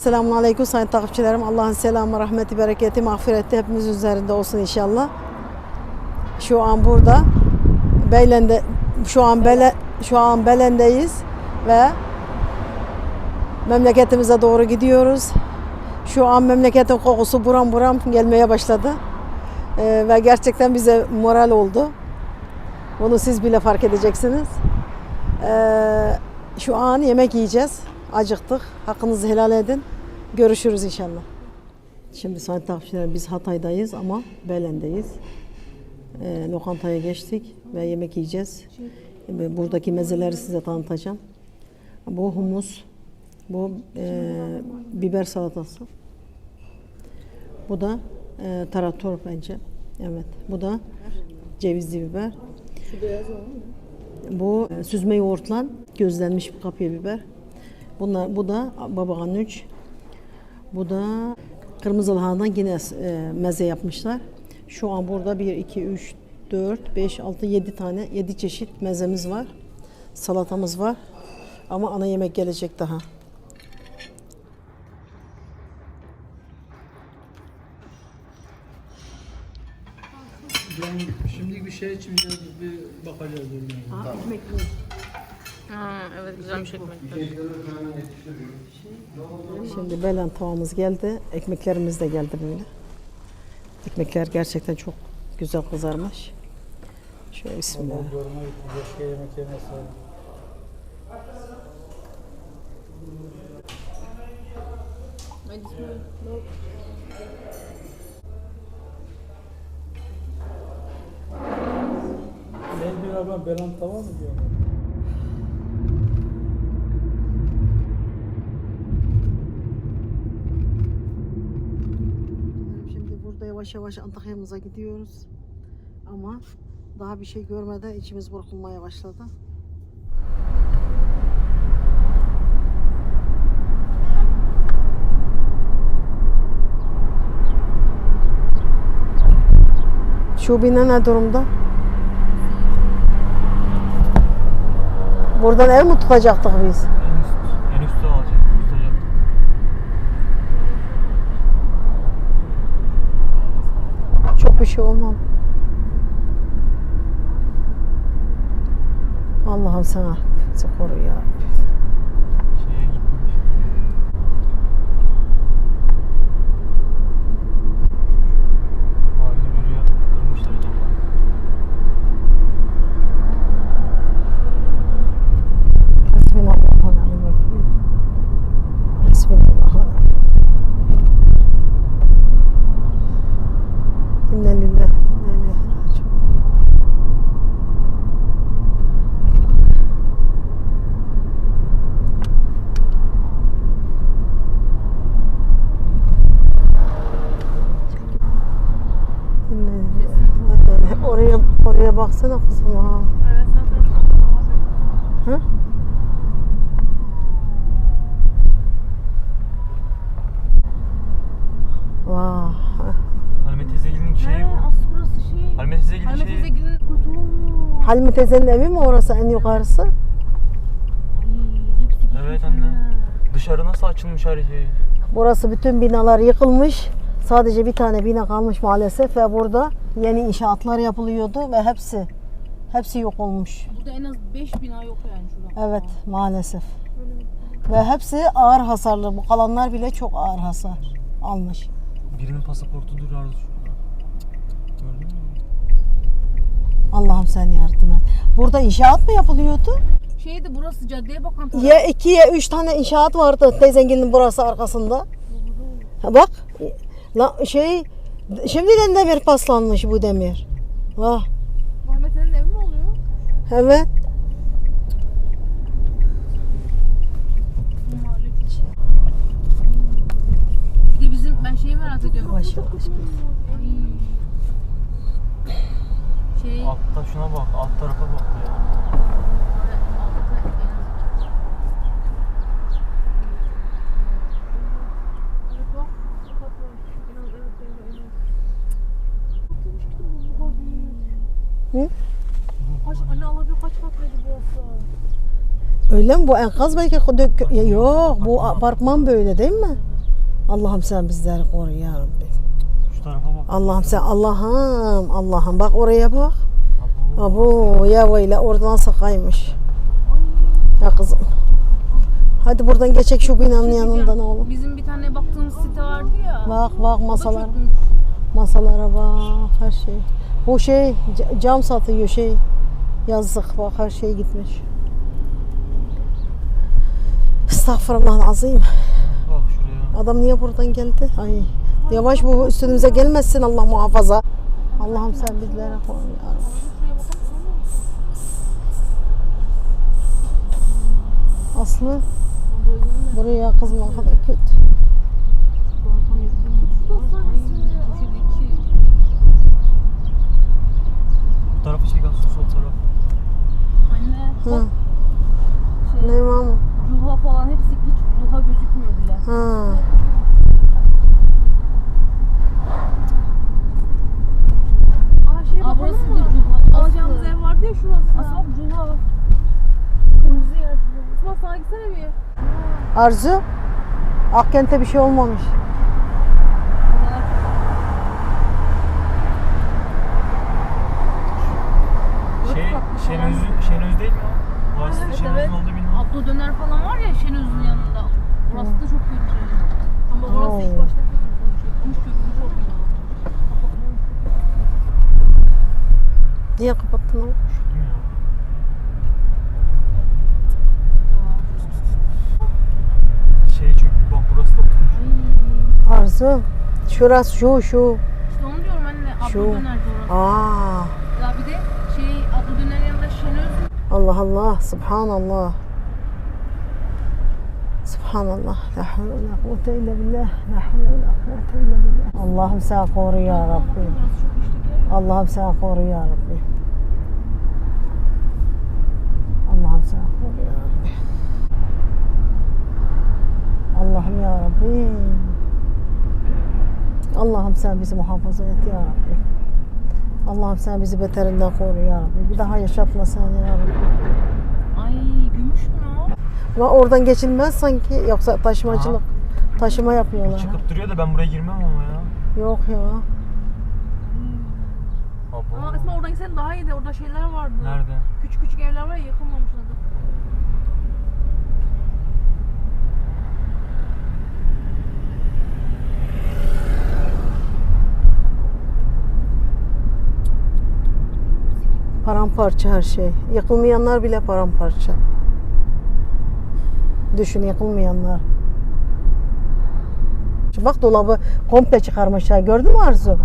Selamun Aleyküm sayın takipçilerim. Allah'ın selamı, rahmeti, bereketi, mağfireti hepimiz üzerinde olsun inşallah. Şu an burada Beylen'de şu an Bele, şu an Belen'deyiz ve memleketimize doğru gidiyoruz. Şu an memleketin kokusu buram buram gelmeye başladı. Ee, ve gerçekten bize moral oldu. Bunu siz bile fark edeceksiniz. Ee, şu an yemek yiyeceğiz. Acıktık. Hakkınızı helal edin. Görüşürüz inşallah. Şimdi sayın takipçiler biz Hatay'dayız ama Belen'deyiz. Ee, lokantaya geçtik ve yemek yiyeceğiz. Ve Buradaki mezeleri size tanıtacağım. Bu humus, bu e, biber salatası. Bu da e, tarator bence. Evet. Bu da cevizli biber. Bu e, süzme yoğurtla gözlenmiş bir kapya biber. Bunlar, bu da baba ganoush. Bu da kırmızı lahandan yine e, meze yapmışlar. Şu an burada 1, 2, 3, 4, 5, 6, 7 tane, 7 çeşit mezemiz var. Salatamız var. Ama ana yemek gelecek daha. Yani şimdilik bir şey içmeyeceğiz, bir bakacağız. Ha, evet güzelmiş ekmekler. Şimdi belen tavamız geldi. Ekmeklerimiz de geldi böyle. Ekmekler gerçekten çok güzel kızarmış. Şöyle bismillah. Ne diyor abi, belan tava mı diyor? Şimdi burada yavaş yavaş Antakya'mıza gidiyoruz. Ama daha bir şey görmeden içimiz burkulmaya başladı. Şu bina ne durumda? Buradan ev mi tutacaktık biz? En üst, en üstte alacak, tutacak. Çok bir şey olmam. Allah'ım sana bizi koru. Oraya oraya baksana kızım ha. Evet zaten. Hı? Vah. Halime teyzegilin şeyi He, bu. aslı burası şey. Halime Halime şeyi. teyze gidin kurtulmuş. Halime teyzenin evi mi orası en yukarısı? Ay, hepsi gitmiş Evet anne. Dışarı nasıl açılmış her şey? Burası bütün binalar yıkılmış. Sadece bir tane bina kalmış maalesef ve burada yeni inşaatlar yapılıyordu ve hepsi hepsi yok olmuş. Burada en az 5 bina yok yani şurada. Evet maalesef. Ve hepsi ağır hasarlı. Bu kalanlar bile çok ağır hasar almış. Birinin pasaportu duruyordu şurada. Gördün mü? Allah'ım sen yardım et. Burada inşaat mı yapılıyordu? Şeydi burası caddeye bakan taraf. Ya iki ya üç tane inşaat vardı teyzengilin burası arkasında. Ha, bak la, şey şimdiden demir paslanmış bu demir. Vah Ali'nin evi mi oluyor? evet. Bir de bizim ben şeyi merak ediyorum. Yavaş yavaş git. Şey. Altta şuna bak, alt tarafa bak ya. Hı? Kaç anne alabiliyor kaç katlıydı burası? Öyle mi bu enkaz belki dök- Ya yok bu apartman böyle değil mi? Allah'ım sen bizleri koru ya Rabbi. Şu tarafa bak. Allah'ım sen Allah'ım Allah'ım bak oraya bak. Abo. Abo ya böyle oradan nasıl kaymış. Ya kızım. Hadi buradan geçek şu binanın yanından oğlum. Bizim bir tane baktığımız site vardı ya. Bak bak o da masalar. çökmüş. Masalara bak her şey. Bu şey ca- cam satıyor şey. Yazık bak her şey gitmiş. Estağfurullah azim. Bak şuraya. Adam niye buradan geldi? Ay yavaş bu üstümüze gelmesin Allah muhafaza. Allah'ım sen bizlere koru ya. Aslı buraya kızım ne kadar kötü. Bu tarafa çek aslında sol taraf. Anne Hı. bak Ne var mı? ruha falan hepsi hiç ruha gözükmüyor bile. Ha. Aa şey Aa, burası da ruha. Alacağımız ev vardı ya şurası. Asıl bak ruha. Kırmızı yer ruha. Osman sağa gitsene bir. Arzu. Akkent'e bir şey olmamış. Şey, Şenöz, Şenöz değil mi o? Orası Evet, Şenöz'ün evet. olduğu bina. Ablo döner falan var ya Şenöz'ün yanında. Orası da çok kötü. Ama orası ilk Oo. başta kötü. Çökmüş çökmüş o bina. Niye kapattın oğlum? Üşüdüm ya. Şey çöktü bak burası da Arzu. Şurası şu şu. İşte onu diyorum anne. Ablo Şu. dönerci orası. Aa. Ya bir de şey Ablo döner yanında Şenöz Allah Allah. Subhanallah. Subhanallah. La havle ve la kuvvete illa billah. La havle ve la kuvvete illa billah. Allah'ım sen koru ya Rabbi. Allah'ım sen koru ya Rabbi. Allah'ım sen koru ya Rabbi. Allah'ım ya Rabbi. Allah'ım sen bizi muhafaza et ya Rabbi. Allah'ım sen bizi beterinden koru ya Rabbi. Bir daha yaşatma sen ya Rabbi. Ay gümüş mü o? Ama oradan geçilmez sanki yoksa taşımacılık. Taşıma yapıyorlar. Çıkıp duruyor da ben buraya girmem ama ya. Yok ya. Abo. Aa aslında oradan gitsen daha iyiydi. Orada şeyler vardı. Nerede? Küçük küçük evler var ya yıkılmamışlardı. Paramparça her şey. Yıkılmayanlar bile paramparça. Düşün yıkılmayanlar. Şu Bak dolabı komple çıkarmışlar. Gördün mü Arzu?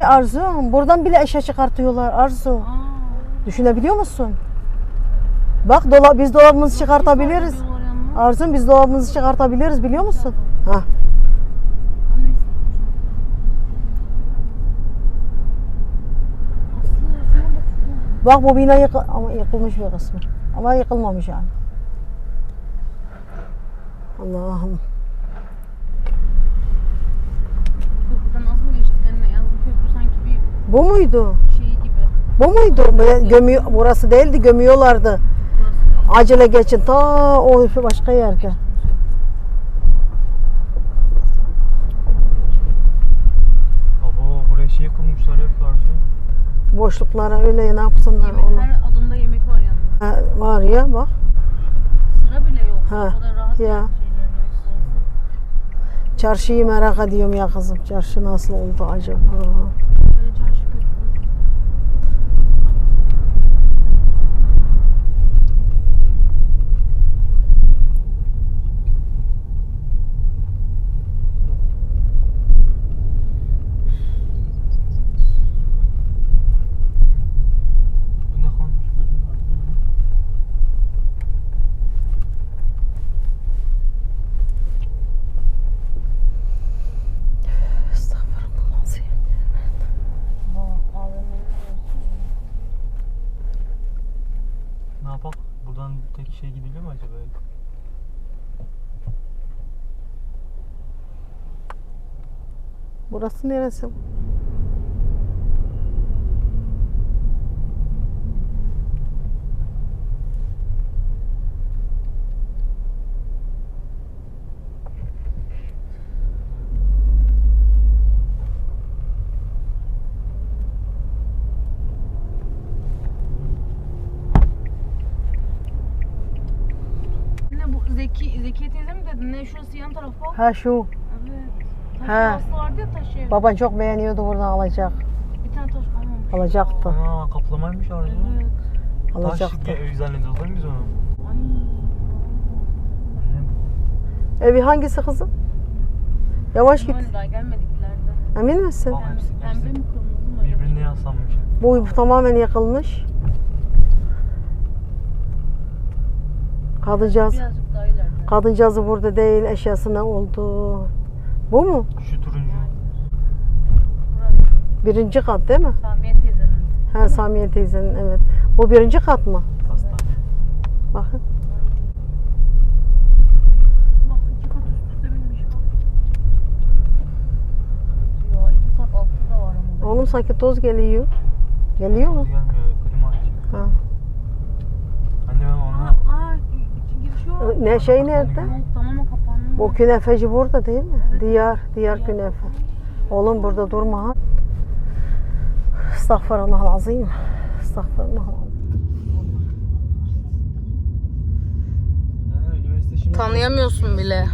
Arzu buradan bile eşya çıkartıyorlar Arzu. Aa. Düşünebiliyor musun? Bak dolap biz dolabımızı çıkartabiliriz. Arzu biz dolabımızı çıkartabiliriz biliyor musun? Ha. Ha, neyse. Aslı şuna bak şuna. Bak bu bina yıkı- ama yıkılmış bir kısmı. Ama yıkılmamış yani. Allah'ım. Köprüden az mı geçtik anne? Yalnız bu köprü sanki bir Bu muydu? şey gibi. Bu muydu? Böyle gömüyor, burası değildi gömüyorlardı. Acele geçin ta o başka yerde. Abo buraya şey kurmuşlar hep Arzu. Boşluklara öyle ne yapsınlar Yemek, onu. her adımda yemek var yalnız. Ha, var ya bak. Sıra bile yok. Ha, O kadar rahat ya. Çarşıyı merak ediyorum ya kızım. Çarşı nasıl oldu acaba? Böyle çarşı kötü. Bu ne kalmış böyle Arzu? Estağfurullah. nasıl yani? Ne yapak? Buradan tek şey gidiliyor mu acaba? Burası neresi? Ne şurası yan taraf bak. Ha şu. Evet. Taş Ha. vardı ya taş ev. Baban çok beğeniyordu buradan alacak. Bir tane taş kalmamış. Alacaktı. Ana kaplamaymış Arzu. Evet. Taş Alacaktı. ge- zannediyoruz değil mi biz onu? Ay. Evi hangisi kızım? Yavaş git. Daha gelmedik ileride. Emin misin? Bak Pembe mi kırmızı mı? birbirine yaslanmış. Bu tamamen yakılmış. Kadıncağız, Birazcık. Kadıncağızı burada değil, eşyasına oldu. Bu mu? Şu turuncu. Birinci kat değil mi? Samiye teyzenin. Ha Samiye teyzenin evet. Bu birinci kat mı? Hastane. Bakın. Bak iki kat üst üste binmiş bak. Ya iki kat altta da var ama. Oğlum sanki toz geliyor. Geliyor mu? Gelmiyor. Klima açık. Ha. Anne ben onu... Aa, aa içi girişi var. Ne şey nerede? Yok tamamen kapandı. Bu künefeci burada değil mi? Evet. Diyar, diyar künefe. Oğlum burada durma ha. Estağfurullah lazım. Estağfurullah lazım. Ha, üniversite şimdi... Tanıyamıyorsun bile.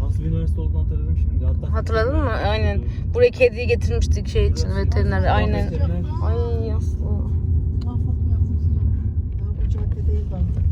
Nasıl bir üniversite olduğunu hatırladım şimdi. Hatta Hatırladın mı? Aynen. Buraya kediyi getirmiştik şey için veteriner. Aynen. Ay yaslı. Daha bu cadde değil bence.